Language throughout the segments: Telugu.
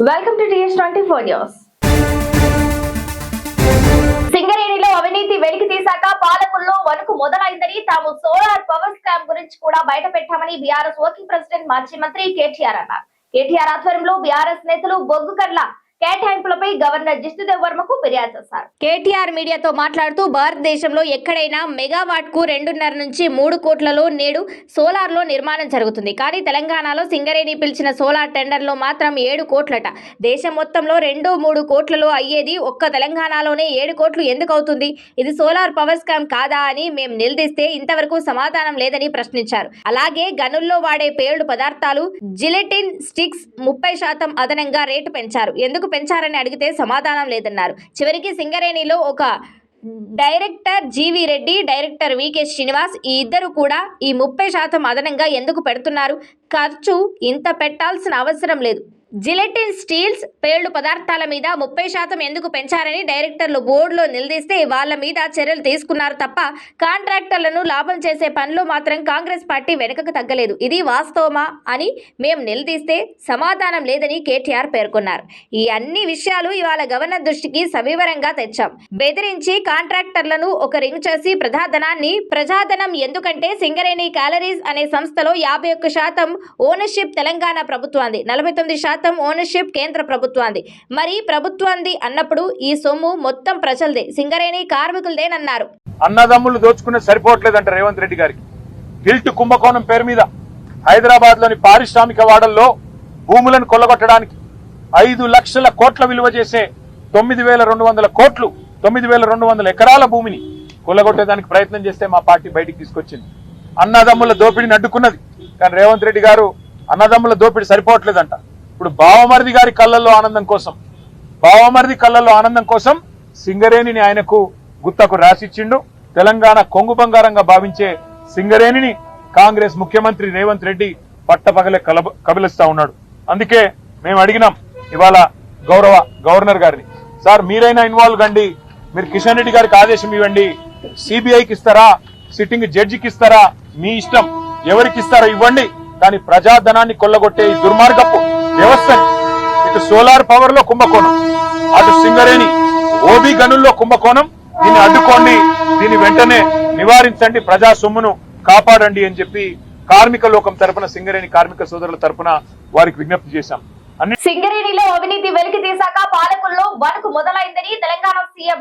Welcome to T S twenty four news సింగరేణిలో అవినీతి వెలికి తీశాక పాలకుల్లో వణుకు మొదలైందని తాము సోలార్ పవర్ స్కామ్ గురించి కూడా బయట పెట్టామని బీఆర్ఎస్ వర్కింగ్ ప్రెసిడెంట్ మాజీ మంత్రి కేటీఆర్ అన్నారు. కేటీఆర్ ఆధ్వర్యంలో బీఆర్ఎస్ నేతలు బొగ్గు కర్ల కేటాయింపులపై గవర్నర్ జస్టిదేవ్ వర్మకు ఫిర్యాదు చేశారు. కేటీఆర్ మీడియాతో మాట్లాడుతూ భారతదేశంలో ఎక్కడైనా మెగావాట్కు రెండున్నర నుంచి మూడు కోట్లలో నేడు సోలార్లో నిర్మాణం జరుగుతుంది. కానీ తెలంగాణలో సింగరేణి పిలిచిన సోలార్ టెండర్లో మాత్రం ఏడు కోట్లట. దేశం మొత్తంలో రెండు మూడు కోట్లలో అయ్యేది ఒక్క తెలంగాణలోనే ఏడు కోట్లు ఎందుకు అవుతుంది? ఇది సోలార్ పవర్ స్కామ్ కాదా అని మేము నిలదీస్తే ఇంతవరకు సమాధానం లేదని ప్రశ్నించారు. అలాగే గనుల్లో వాడే పేలుడు పదార్థాలు జిలెటిన్ స్టిక్స్ ముప్పై శాతం అదనంగా రేటు పెంచారు. ఎందుకు పెంచారని అడిగితే సమాధానం లేదన్నారు. చివరికి సింగరేణిలో ఒక director G V Reddy director V K Srinivas ఈ ఇద్దరు కూడా ఈ ముప్పై శాతం అదనంగా ఎందుకు పెడుతున్నారు? ఖర్చు ఇంత పెట్టాల్సిన అవసరం లేదు. జిలెటిన్ స్టీల్స్ పేర్లు పదార్థాల మీద ముప్పై శాతం ఎందుకు పెంచారని డైరెక్టర్లు బోర్డులో నిలదీస్తే వాళ్ళ మీద చర్యలు తీసుకున్నారు తప్ప కాంట్రాక్టర్లను లాభం చేసే పనులు మాత్రం కాంగ్రెస్ పార్టీ వెనుకకు తగ్గలేదు. ఇది వాస్తవమా అని మేము నిలదీస్తే సమాధానం లేదని కేటీఆర్ పేర్కొన్నారు. ఈ అన్ని విషయాలు ఇవాళ గవర్నర్ దృష్టికి సవివరంగా తెచ్చాం. బెదిరించి కాంట్రాక్టర్లను ఒక రింగ్ చేసి ప్రజాధనాన్ని ప్రజాధనం ఎందుకంటే సింగరేణి క్యాలరీస్ అనే సంస్థలో యాభై ఒక్క శాతం ఓనర్షిప్ తెలంగాణ ప్రభుత్వాన్ని నలభై తొమ్మిది శాతం ఓనర్షిప్ కేంద్ర ప్రభుత్వాన్ని మరి ప్రభుత్వాన్ని అన్నప్పుడు ఈ సొమ్ము మొత్తం ప్రజలదే సింగరేణి కార్మికులదేనన్నారు. అన్నదమ్ములు దోచుకునే సరిపోవట్లేదంట రేవంత్ రెడ్డి గారికి. గిల్ట్ కుంభకోణం పేరు మీద హైదరాబాద్లోని పారిశ్రామిక వాడల్లో భూములను కొల్లగొట్టడానికి ఐదు లక్షల కోట్ల విలువ చేసే తొమ్మిది వేల రెండు వందల కోట్లు తొమ్మిది వేల రెండు వందల ఎకరాల భూమిని కొల్లగొట్టేదానికి ప్రయత్నం చేస్తే మా పార్టీ బయటికి తీసుకొచ్చింది. అన్నదమ్ముల దోపిడిని అడ్డుకున్నది కానీ రేవంత్ రెడ్డి గారు అన్నదమ్ముల దోపిడి సరిపోవట్లేదంట. ఇప్పుడు బావమరిది గారి కళ్ళల్లో ఆనందం కోసం బావమరిది కళ్ళల్లో ఆనందం కోసం సింగరేణిని ఆయనకు గుత్తకు రాసిచ్చిండు. తెలంగాణ కొంగు బంగారంగా భావించే సింగరేణిని కాంగ్రెస్ ముఖ్యమంత్రి రేవంత్ రెడ్డి పట్టపగలే కలబ కబిలిస్తా ఉన్నాడు. అందుకే మేము అడిగినాం ఇవాళ గౌరవ గవర్నర్ గారిని. సార్ మీరైనా ఇన్వాల్వ్ కండి. మీరు కిషన్ రెడ్డి గారికి ఆదేశం ఇవ్వండి. సిబిఐకి ఇస్తారా? సిట్టింగ్ జడ్జికి ఇస్తారా? మీ ఇష్టం. ఎవరికి ఇస్తారో ఇవ్వండి. కానీ ప్రజాధనాన్ని కొల్లగొట్టే ఈ దుర్మార్గపు వ్యవస్థని ఇటు సోలార్ పవర్లో కుంభకోణం అటు సింగరేణి ఓబీ గనుల్లో కుంభకోణం. దీన్ని అడ్డుకోండి దీన్ని వెంటనే నివారించండి ప్రజా సొమ్మును కాపాడండి అని చెప్పి కార్మిక లోకం తరపున సింగరేణి కార్మిక సోదరుల తరపున వారికి విజ్ఞప్తి చేశాం. సింగరేణిలో అవినీతి వెలికి తీశాక పాలకుల్లో వణుకు మొదలైందని తెలంగాణ సీఎం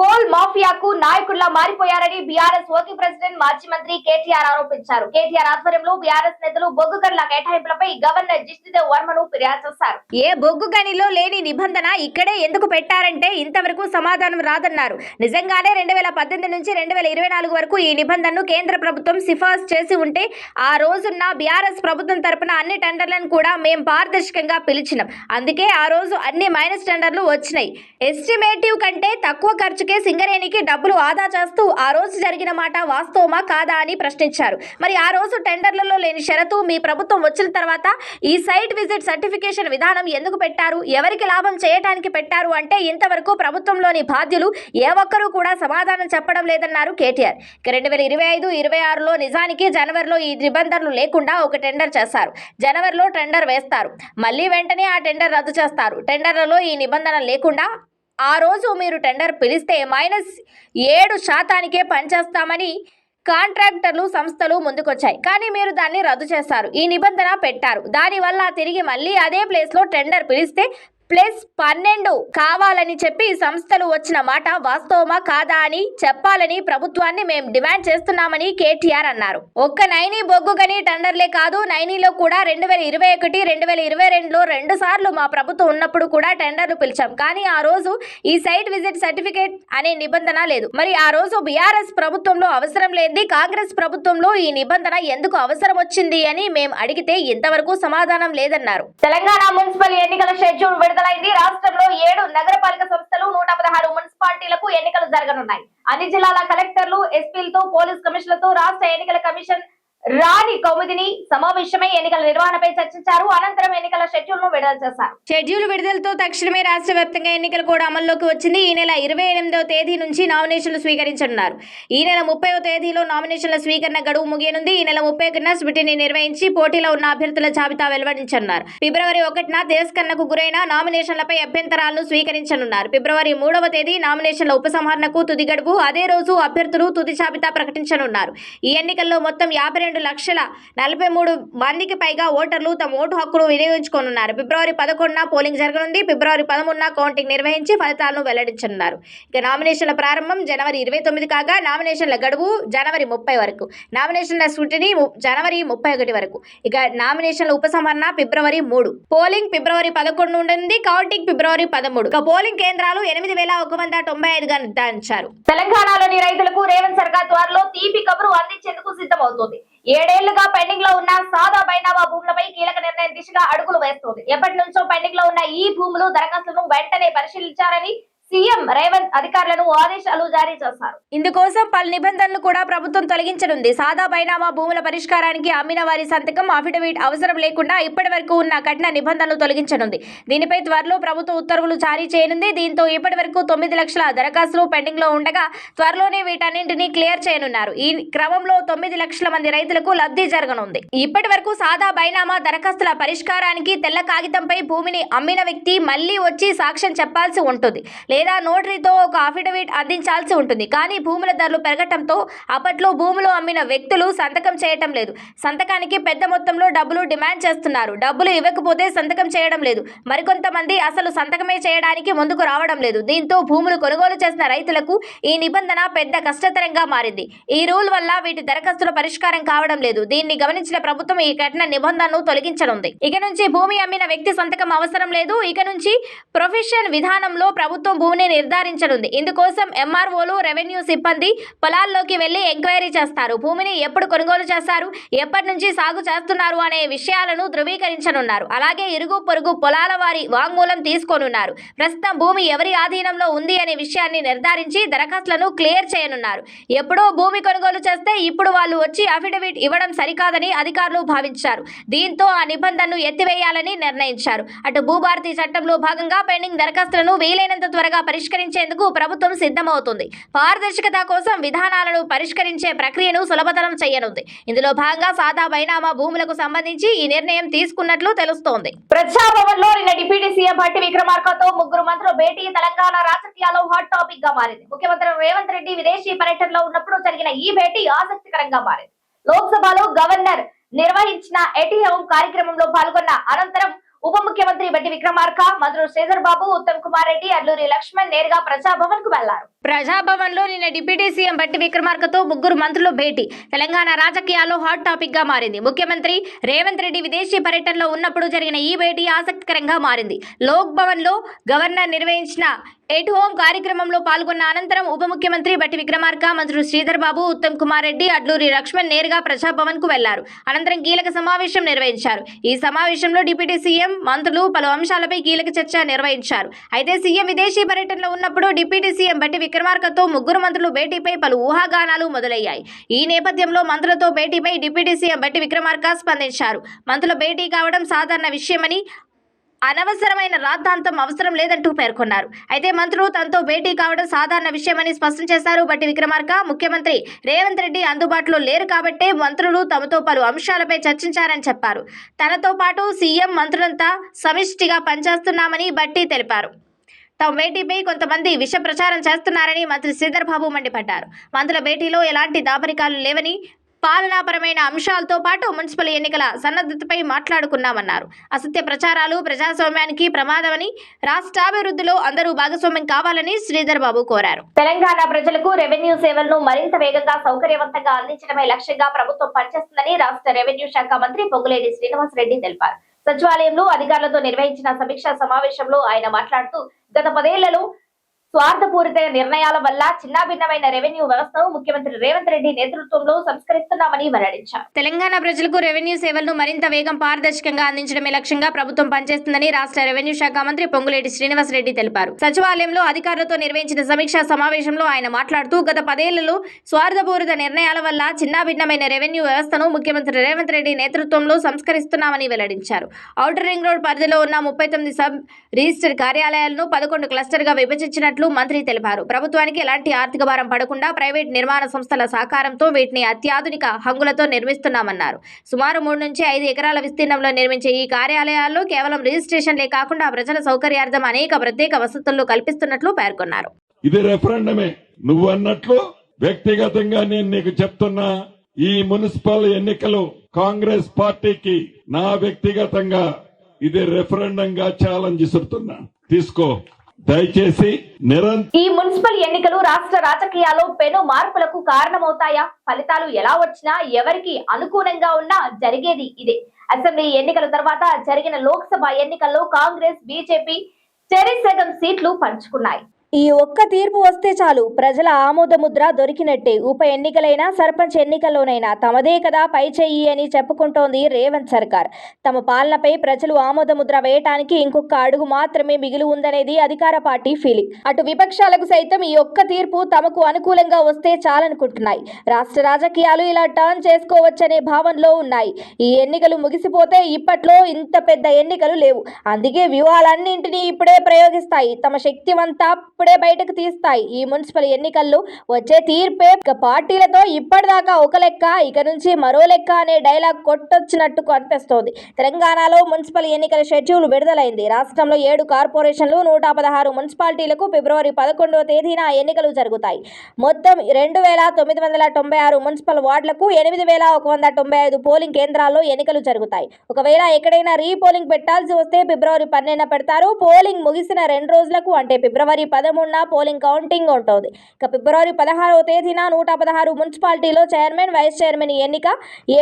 కోల్ మాఫియాకు నాయకుల్లా మారిపోయారని బీఆర్ఎస్ వర్కింగ్ ప్రెసిడెంట్ మాజీ మంత్రి కేటీఆర్ ఆరోపించారు. కేటీఆర్ ఆధ్వర్యంలో బీఆర్ఎస్ నేతలు బొగ్గు గనుల కేటాయింపులపై గవర్నర్ జిష్ణుదేవ్ వర్మను ఫిర్యాదు చేశారు. ఏ బొగ్గు గనిలో లేని నిబంధన ఇక్కడే ఎందుకు పెట్టారంటే ఇంతవరకు సమాధానం రాదన్నారు. నిజంగానే రెండు వేల పద్దెనిమిది నుంచి రెండు వేల ఇరవై నాలుగు వరకు ఈ నిబంధనను కేంద్ర ప్రభుత్వం సిఫార్సు చేసి ఉంటే ఆ రోజున్న బీఆర్ఎస్ ప్రభుత్వం తరపున అన్ని టెండర్లను కూడా మేము పారదర్శకంగా పిలిచినాం. అందుకే ఆ రోజు అన్ని మైనస్ టెండర్లు వచ్చినాయి. ఎస్టిమేటివ్ కంటే తక్కువ ఖర్చు అందుకే సింగరేణికి డబ్బులు ఆదా చేస్తూ ఆ రోజు జరిగిన మాట వాస్తవమా కాదా అని ప్రశ్నించారు. మరి ఆ రోజు టెండర్లలో లేని షరతు మీ ప్రభుత్వం వచ్చిన తర్వాత ఈ సైట్ విజిట్ సర్టిఫికేషన్ విధానం ఎందుకు పెట్టారు? ఎవరికి లాభం చేయటానికి పెట్టారు? అంటే ఇంతవరకు ప్రభుత్వంలోని బాధ్యులు ఏ ఒక్కరూ కూడా సమాధానం చెప్పడం లేదన్నారు కేటీఆర్. ఇక రెండు వేల ఇరవై ఐదు ఇరవై ఆరులో నిజానికి జనవరిలో ఈ నిబంధనలు లేకుండా ఒక టెండర్ చేస్తారు జనవరిలో టెండర్ వేస్తారు. మళ్ళీ వెంటనే ఆ టెండర్ రద్దు చేస్తారు. టెండర్లలో ఈ నిబంధన లేకుండా ఆ రోజు మీరు టెండర్ పిలిస్తే మైనస్ ఏడు శాతానికే పనిచేస్తామని కాంట్రాక్టర్లు సంస్థలు ముందుకొచ్చాయి. కానీ మీరు దాన్ని రద్దు చేస్తారు ఈ నిబంధన పెట్టారు. దానివల్ల తిరిగి మళ్ళీ అదే ప్లేస్లో టెండర్ పిలిస్తే ప్లస్ పన్నెండు కావాలని చెప్పి సంస్థలు వచ్చిన మాట వాస్తవమా కాదా అని చెప్పాలని ప్రభుత్వాన్ని మేము డిమాండ్ చేస్తున్నామని కేటీఆర్ అన్నారు. ఒక్క నైనీ బొగ్గు గని టెండర్లే కాదు నైనీలో కూడా రెండు వేల ఇరవై ఒకటి రెండు వేల ఇరవై రెండులో రెండు సార్లు మా ప్రభుత్వం ఉన్నప్పుడు కూడా టెండర్లు పిలిచాం. కానీ ఆ రోజు ఈ సైట్ విజిట్ సర్టిఫికేట్ అనే నిబంధన లేదు. మరి ఆ రోజు బీఆర్ఎస్ ప్రభుత్వంలో అవసరం లేనిది కాంగ్రెస్ ప్రభుత్వంలో ఈ నిబంధన ఎందుకు అవసరం వచ్చింది అని మేము అడిగితే ఇంతవరకు సమాధానం లేదన్నారు. తెలంగాణ మున్సిపల్ ఎన్నికల షెడ్యూల్ విడుదలైంది. రాష్ట్రంలో ఏడు నగరపాలక సంస్థలు నూట పదహారు మున్సిపాలిటీలకు ఎన్నికలు జరగనున్నాయి. అన్ని జిల్లాల కలెక్టర్లు ఎస్పీలతో పోలీస్ కమిషన్లతో రాష్ట్ర ఎన్నికల కమిషన్ రాణి కౌముదిని సమావేశమై ఎన్నికల నిర్వహణపై చర్చించారు. అనంతరం ఎన్నికల షెడ్యూల్ను విడుదల చేశారు. షెడ్యూల్ విడుదలతో తక్షణమే రాష్ట్ర వ్యాప్తంగా ఎన్నికలు కూడా అమల్లోకి వచ్చింది. ఈ నెల ఇరవై ఎనిమిదవ తేదీ నుంచి నామినేషన్లు స్వీకరించనున్నారు. ఈ నెల ముప్పైవ తేదీలో నామినేషన్ల స్వీకరణ గడువు ముగియనుంది. ఈ నెల ముప్పై ఒకటిన స్మిటిని నిర్వహించి పోటీలో ఉన్న అభ్యర్థుల జాబితా వెలువడించనున్నారు. ఫిబ్రవరి ఒకటిన తిరస్కరణకు గురైన నామినేషన్లపై అభ్యంతరాలను స్వీకరించనున్నారు. ఫిబ్రవరి మూడవ తేదీ నామినేషన్ల ఉపసంహరణకు తుది గడువు. అదే రోజు అభ్యర్థులు తుది జాబితా ప్రకటించనున్నారు. ఈ ఎన్నికల్లో మొత్తం యాభై రెండు లక్షల నలభై మూడు మందికి పైగా ఓటర్లు తమ ఓటు హక్కును వినియోగించుకోనున్నారు. ఫిబ్రవరి పదకొండున పోలింగ్ జరగనుంది. ఫిబ్రవరి పదమూడున కౌంటింగ్ నిర్వహించి ఫలితాలను వెల్లడించనున్నారు. ఇక నామినేషన్ల ప్రారంభం జనవరి ఇరవై తొమ్మిది కాగా నామినేషన్ల గడువు జనవరి ముప్పై వరకు. నామినేషన్ల స్క్రూటినీ జనవరి ముప్పై ఒకటి వరకు. ఇక నామినేషన్ల ఉపసంహరణ ఫిబ్రవరి మూడు. పోలింగ్ ఫిబ్రవరి పదకొండు ఉండనుంది కౌంటింగ్ ఫిబ్రవరి పదమూడు. ఇక పోలింగ్ కేంద్రాలు ఎనిమిది వేల ఒక వంద తొంభై ఐదుగా నిర్ధారించారు. తెలంగాణలోని రైతులకు రేవంత్ సర్కార్ త్వరలో తీపి కబురు అందించేందుకు సిద్ధమవుతోంది. ఏడేళ్ళుగా పెండింగ్లో ఉన్న సాదా బైనామా భూములపై కీలక నిర్ణయం దిశగా అడుగులు వేస్తోంది. ఎప్పటి నుంచో పెండింగ్లో ఉన్న ఈ భూములు దరఖాస్తులను వెంటనే పరిశీలించాలని సీఎం రేవంత్ అధికారులను ఆదేశాలు జారీ చేశారు. ఇందుకోసం పలు నిబంధనలు కూడా ప్రభుత్వం తొలగించనుంది. సాదా బైనామా భూముల పరిష్కారానికి అమ్మిన వారి సంతకం అఫిడవిట్ అవసరం లేకుండా ఇప్పటి వరకు ఉన్న కఠిన నిబంధనలు తొలగించనుంది. దీనిపై త్వరలో ప్రభుత్వ ఉత్తర్వులు జారీ చేయనుంది. దీంతో ఇప్పటి వరకు తొమ్మిది లక్షల దరఖాస్తులు పెండింగ్లో ఉండగా త్వరలోనే వీటన్నింటినీ క్లియర్ చేయనున్నారు. ఈ క్రమంలో తొమ్మిది లక్షల మంది రైతులకు లబ్ధి జరగనుంది. ఇప్పటి వరకు సాదా బైనామా దరఖాస్తుల పరిష్కారానికి తెల్ల కాగితంపై భూమిని అమ్మిన వ్యక్తి మళ్ళీ వచ్చి సాక్ష్యం చెప్పాల్సి ఉంటుంది. లేదా నోటరీతో ఒక అఫిడవిట్ అందించాల్సి ఉంటుంది. కానీ భూముల ధరలు పెరగటంతో అప్పట్లో భూములు అమ్మిన వ్యక్తులు సంతకం చేయటం లేదు. సంతకానికి పెద్ద మొత్తంలో డబ్బులు డిమాండ్ చేస్తున్నారు. డబ్బులు ఇవ్వకపోతే సంతకం చేయడం లేదు. మరికొంతమంది అసలు సంతకమే చేయడానికి ముందుకు రావడం లేదు. దీంతో భూములు కొనుగోలు చేసిన రైతులకు ఈ నిబంధన పెద్ద కష్టతరంగా మారింది. ఈ రూల్ వల్ల వీటి దరఖాస్తుల పరిష్కారం కావడం లేదు. దీన్ని గమనించిన ప్రభుత్వం ఈ కఠిన నిబంధనను తొలగించనుంది. ఇక నుంచి భూమి అమ్మిన వ్యక్తి సంతకం అవసరం లేదు. ఇక నుంచి ప్రొఫెషన్ విధానంలో ప్రభుత్వం భూమిని నిర్ధారించనుంది. ఇందుకోసం ఎంఆర్ఓలు రెవెన్యూ సిబ్బంది పొలాల్లోకి వెళ్ళి ఎంక్వైరీ చేస్తారు. భూమిని ఎప్పుడు కొనుగోలు చేస్తారు? ఎప్పటి నుంచి సాగు చేస్తున్నారు అనే విషయాలను ధృవీకరించనున్నారు. అలాగే ఇరుగు పొరుగు పొలాల వారి వాంగ్మూలం తీసుకోనున్నారు. ప్రస్తుతం భూమి ఎవరి ఆధీనంలో ఉంది అనే విషయాన్ని నిర్ధారించి దరఖాస్తులను క్లియర్ చేయనున్నారు. ఎప్పుడో భూమి కొనుగోలు చేస్తే ఇప్పుడు వాళ్ళు వచ్చి అఫిడవిట్ ఇవ్వడం సరికాదని అధికారులు భావించారు. దీంతో ఆ నిబంధనను ఎత్తివేయాలని నిర్ణయించారు. అటు భూభారతి చట్టంలో భాగంగా పెండింగ్ దరఖాస్తులను వీలైనంత త్వరగా పరిష్కరించేందుకు ప్రభుత్వం సిద్ధమవుతుంది. పారదర్శకత కోసం విధానాలను పరిష్కరించే ప్రక్రియను సులభతరం చేయనుంది. ఇందులో భాగంగా సాదా బైనామా భూములకు సంబంధించి ఈ నిర్ణయం తీసుకున్నట్లు తెలుస్తోంది. ప్రజాభవన్లో నిన్న డిప్యూటీ సీఎం భట్టి విక్రమార్కతో ముగ్గురు మంత్రులు భేటీ తెలంగాణ రాజకీయాల్లో హాట్ టాపిక్గా మారింది. ముఖ్యమంత్రి రేవంత్ రెడ్డి విదేశీ పర్యటనలో ఉన్నప్పుడు జరిగిన ఈ భేటీ ఆసక్తికరంగా మారింది. లోక్సభలో గవర్నర్ నిర్వహించిన ఎటిఎం కార్యక్రమంలో పాల్గొన్న అనంతరం ఉప ముఖ్యమంత్రి బట్టి విక్రమార్క మంత్రులు శ్రీధర్ బాబు ఉత్తమ్ కుమార్ రెడ్డి అల్లూరి లక్ష్మణ్ నేరుగా ప్రజాభవన్కు వెళ్ళారు. ప్రజాభవన్లో నిన్న డిప్యూటీ సీఎం బట్టి విక్రమార్కతో ముగ్గురు మంత్రులు భేటీ. తెలంగాణ రాజకీయాల్లో హాట్ టాపిక్గా మారింది. ముఖ్యమంత్రి రేవంత్ రెడ్డి విదేశీ పర్యటనలో ఉన్నప్పుడు జరిగిన ఈ భేటీ ఆసక్తికరంగా మారింది. లోక్ భవన్లో గవర్నర్ నిర్వహించిన ఎట్ హోమ్ కార్యక్రమంలో పాల్గొన్న అనంతరం ఉప ముఖ్యమంత్రి బట్టి విక్రమార్క మంత్రులు శ్రీధర్ బాబు ఉత్తమ్ కుమార్ రెడ్డి అడ్లూరి లక్ష్మణ్ నేరుగా ప్రజాభవన్కు వెళ్ళారు. అనంతరం కీలక సమావేశం నిర్వహించారు. ఈ సమావేశంలో డిప్యూటీ సీఎం మంత్రులు పలు అంశాలపై కీలక చర్చ నిర్వహించారు. అయితే సీఎం విదేశీ పర్యటనలో ఉన్నప్పుడు డిప్యూటీ సీఎం బట్టి విక్రమార్కతో ముగ్గురు మంత్రులు భేటీపై పలు ఊహాగానాలు మొదలయ్యాయి. ఈ నేపథ్యంలో మంత్రులతో భేటీపై డిప్యూటీ సీఎం బట్టి విక్రమార్క స్పందించారు. మంత్రుల భేటీ కావడం సాధారణ విషయమని అనవసరమైన రాద్ధాంతం అవసరం లేదంటూ పేర్కొన్నారు. అయితే మంత్రులు తనతో భేటీ కావడం సాధారణ విషయమని స్పష్టం చేశారు. బట్టి విక్రమార్క ముఖ్యమంత్రి రేవంత్ రెడ్డి అందుబాటులో లేరు కాబట్టే మంత్రులు తమతో పలు అంశాలపై చర్చించారని చెప్పారు. తనతో పాటు సీఎం మంత్రులంతా సమిష్టిగా పనిచేస్తున్నామని బట్టి తెలిపారు. తమ భేటీపై కొంతమంది విష ప్రచారం చేస్తున్నారని మంత్రి శ్రీధర్ బాబు మండిపడ్డారు. మంత్రుల భేటీలో ఎలాంటి దాపరికాలు లేవని పాలనాపరమైన అంశాలతో పాటు మున్సిపల్ ఎన్నికల సన్నద్ధతపై మాట్లాడుకున్నామన్నారు. అసత్య ప్రచారాలు ప్రజాస్వామ్యానికి ప్రమాదమని రాష్ట్రాభివృద్ధిలో అందరూ భాగస్వామ్యం కావాలని శ్రీధర్ బాబు కోరారు. తెలంగాణ ప్రజలకు రెవెన్యూ సేవలను మరింత వేగంగా సౌకర్యవంతంగా అందించడమే లక్ష్యంగా ప్రభుత్వం పనిచేస్తుందని రాష్ట్ర రెవెన్యూ శాఖ మంత్రి పొంగులేటి శ్రీనివాస్ రెడ్డి తెలిపారు. సచివాలయంలో అధికారులతో నిర్వహించిన సమీక్షా సమావేశంలో ఆయన మాట్లాడుతూ గత పదేళ్ళలో స్వార్థపూరిత నిర్ణయాల వల్ల చిన్నాభిన్నమైన రెవెన్యూ వ్యవస్థను ముఖ్యమంత్రి రేవంత్ రెడ్డి నేతృత్వంలో సంస్కరిస్తున్నామని వెల్లడించారు. తెలంగాణ ప్రజలకు రెవెన్యూ సేవలను మరింత వేగం పారదర్శకంగా అందించడమే లక్ష్యంగా ప్రభుత్వం పనిచేస్తుందని రాష్ట్ర రెవెన్యూ శాఖ మంత్రి పొంగులేటి శ్రీనివాసరెడ్డి తెలిపారు. సచివాలయంలో అధికారులతో నిర్వహించిన సమీక్షా సమావేశంలో ఆయన మాట్లాడుతూ గత పదేళ్ళలో స్వార్థపూరిత నిర్ణయాల వల్ల చిన్నాభిన్నమైన రెవెన్యూ వ్యవస్థను ముఖ్యమంత్రి రేవంత్ రెడ్డి నేతృత్వంలో సంస్కరిస్తున్నామని వెల్లడించారు. ఔటర్ రింగ్ రోడ్ పరిధిలో ఉన్న ముప్పై తొమ్మిది సబ్ రిజిస్టర్ కార్యాలయాలను పదకొండు క్లస్టర్గా విభజించినట్లు మంత్రి తెలిపారు. ప్రభుత్వానికి ఎలాంటి ఆర్థిక భారం పడకుండా ప్రైవేట్ నిర్మాణ సంస్థల సహకారంతో వీటిని అత్యాధునిక హంగులతో నిర్మిస్తున్నామన్నారు. సుమారు మూడు నుంచి ఐదు ఎకరాల విస్తీర్ణంలో నిర్మించే ఈ కార్యాలయాల్లో కేవలం రిజిస్ట్రేషన్లే కాకుండా ప్రజల సౌకర్యార్థం అనేక ప్రత్యేక వసతులు కల్పిస్తున్నట్లు పేర్కొన్నారు. ఇది రెఫరెండమే. నువ్వు అన్నట్లు వ్యక్తిగతంగా నేను నీకు చెప్తున్నా ఈ మున్సిపల్ ఎన్నికలు కాంగ్రెస్ పార్టీకి నా వ్యక్తిగతంగా ఇది రెఫరెండంగా ఛాలెంజ్ ఇస్తున్నా తీసుకో. దయచేసి ఈ మున్సిపల్ ఎన్నికలు రాష్ట్ర రాజకీయాల్లో పెను మార్పులకు కారణమవుతాయా? ఫలితాలు ఎలా వచ్చినా ఎవరికి అనుకూలంగా ఉన్నా జరిగేది ఇదే. అసెంబ్లీ ఎన్నికల తర్వాత జరిగిన లోక్సభ ఎన్నికల్లో కాంగ్రెస్ బీజేపీ చెరి సగం సీట్లు పంచుకున్నాయి. ఈ ఒక్క తీర్పు వస్తే చాలు ప్రజల ఆమోదముద్ర దొరికినట్టే. ఉప ఎన్నికలైనా సర్పంచ్ ఎన్నికల్లోనైనా తమదే కదా పై చెయ్యి అని చెప్పుకుంటోంది రేవంత్ సర్కార్. తమ పాలనపై ప్రజలు ఆమోదముద్ర వేయటానికి ఇంకొక అడుగు మాత్రమే మిగిలి ఉందనేది అధికార పార్టీ ఫీలింగ్. అటు విపక్షాలకు సైతం ఈ ఒక్క తీర్పు తమకు అనుకూలంగా వస్తే చాలనుకుంటున్నాయి. రాష్ట్ర రాజకీయాలు ఇలా టర్న్ చేసుకోవచ్చనే భావనలో ఉన్నాయి. ఈ ఎన్నికలు ముగిసిపోతే ఇప్పట్లో ఇంత పెద్ద ఎన్నికలు లేవు. అందుకే వ్యూహాలన్నింటినీ ఇప్పుడే ప్రయోగిస్తాయి. తమ శక్తివంతా ఇప్పుడే బయటకు తీస్తాయి. ఈ మున్సిపల్ ఎన్నికల్లో వచ్చే తీర్పే పార్టీలతో ఇప్పటిదాకా ఒక లెక్క ఇక నుంచి మరో లెక్క అనే డైలాగ్ కొట్టొచ్చినట్టు కనిపిస్తోంది. తెలంగాణలో మున్సిపల్ ఎన్నికల షెడ్యూల్ విడుదలైంది. రాష్ట్రంలో ఏడు కార్పొరేషన్లు నూట పదహారు మున్సిపాలిటీలకు ఫిబ్రవరి పదకొండవ తేదీన ఎన్నికలు జరుగుతాయి. మొత్తం రెండు వేల తొమ్మిది వందల తొంభై ఆరు మున్సిపల్ వార్డులకు ఎనిమిది వేల ఒక వంద తొంభై ఐదు పోలింగ్ కేంద్రాల్లో ఎన్నికలు జరుగుతాయి. ఒకవేళ ఎక్కడైనా రీపోలింగ్ పెట్టాల్సి వస్తే ఫిబ్రవరి పన్నెండున పెడతారు. పోలింగ్ ముగిసిన రెండు రోజులకు అంటే ఫిబ్రవరి పదమూడున పోలింగ్ కౌంటింగ్ ఉంటుంది. ఇక ఫిబ్రవరి పదహారవ తేదీన నూట పదహారు మున్సిపాలిటీలో చైర్మన్ వైస్ చైర్మన్ ఎన్నిక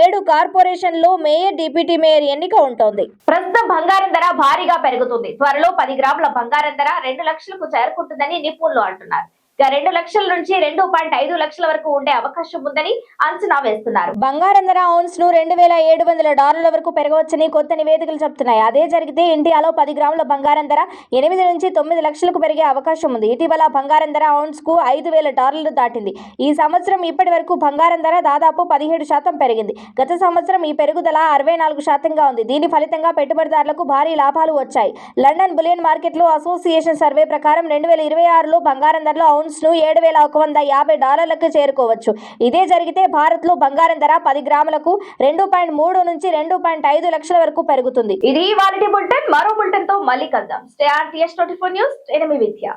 ఏడు కార్పొరేషన్లో మేయర్ డిప్యూటీ మేయర్ ఎన్నిక ఉంటుంది. ప్రస్తుతం బంగారం ధర భారీగా పెరుగుతుంది. త్వరలో పది గ్రాముల బంగారం ధర రెండు లక్షలకు చేరుకుంటుందని నిపుణులు అంటున్నారు. రెండు లక్షల నుంచి రెండు పాయింట్ ఐదు లక్షల వరకు ఉండే అవకాశం ఉందని అంచనా వేస్తున్నారు. బంగారం ధర ఔన్స్ను రెండు వేల ఏడు వందల డాలర్ల వరకు పెరగవచ్చని కొత్త నివేదికలు చెప్తున్నాయి. అదే జరిగితే ఇండియాలో పది గ్రాముల బంగారం ధర ఎనిమిది నుంచి తొమ్మిది లక్షలకు పెరిగే అవకాశం ఉంది. ఇటీవల బంగారం ధర ఔన్స్కు ఐదు వేల డాలర్లు దాటింది. ఈ సంవత్సరం ఇప్పటి వరకు బంగారం ధర దాదాపు పదిహేడు శాతం పెరిగింది. గత సంవత్సరం ఈ పెరుగుదల అరవై నాలుగు శాతంగా ఉంది. దీని ఫలితంగా పెట్టుబడిదారులకు భారీ లాభాలు వచ్చాయి. లండన్ బులియన్ మార్కెట్లో అసోసియేషన్ సర్వే ప్రకారం రెండు వేల ఇరవై ఆరులో బంగారం ధరలో ఔన్స్ ను ఏడు వేల ఒక వంద యాభై డాలర్లకు చేరుకోవచ్చు. ఇదే జరిగితే భారత్లో బంగారం ధర పది గ్రాములకు రెండు పాయింట్ మూడు నుంచి రెండు పాయింట్ ఐదు లక్షల వరకు పెరుగుతుంది. ఇది వాలిటీ బులెటిన్. మరో బులెటిన్తో మళ్ళీ కలుద్దాం. Stay on T S twenty four news. Enemy Vidya.